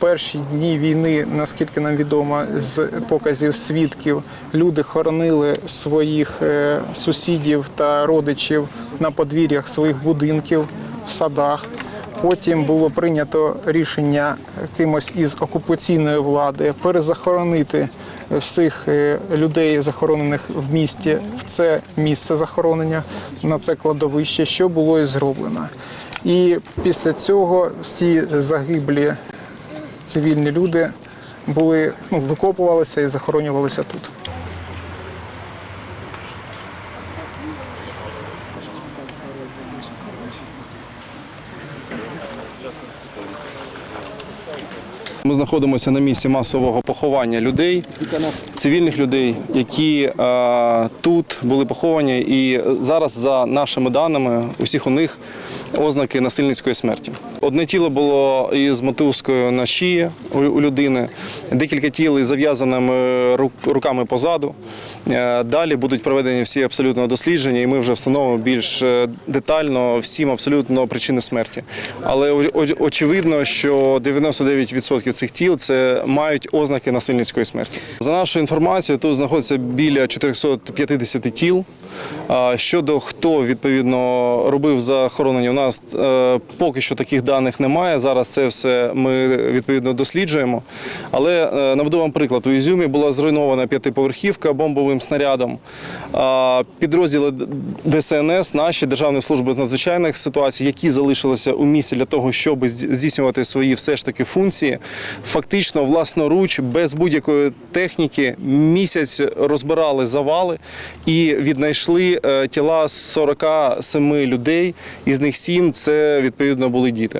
перші дні війни, наскільки нам відомо, з показів свідків, люди хоронили своїх е, сусідів та родичів на подвір'ях своїх будинків в садах. Потім було прийнято рішення кимось із окупаційної влади перезахоронити всіх е, людей, захоронених в місті, в це місце захоронення, на це кладовище, що було і зроблено. І після цього всі загиблі цивільні люди були ну, викопувалися і захоронювалися тут. Ми знаходимося на місці масового поховання людей, цивільних людей, які е, тут були поховані, і зараз, за нашими даними, усіх у них ознаки насильницької смерті. Одне тіло було із мотузкою на шиї у, людини, декілька тіл із зав'язаними руками позаду. Е, Далі будуть проведені всі абсолютно дослідження, і ми вже встановимо більш е, детально всім абсолютно причини смерті. Але очевидно, що 99% цих тіл це мають ознаки насильницької смерті. За нашою інформацією, тут знаходиться біля 450 тіл. Щодо хто відповідно робив захоронення, у нас е, поки що таких даних немає. Зараз це все ми відповідно досліджуємо. Але е, наведу вам приклад: у Ізюмі була зруйнована п'ятиповерхівка бомбовим снарядом. Підрозділи ДСНС, наші Державної служби з надзвичайних ситуацій, які залишилися у місті для того, щоб здійснювати свої все ж таки функції, фактично власноруч, без будь-якої техніки, місяць розбирали завали і віднайшли е, тіла 47 людей. Із них 7 – це відповідно були діти.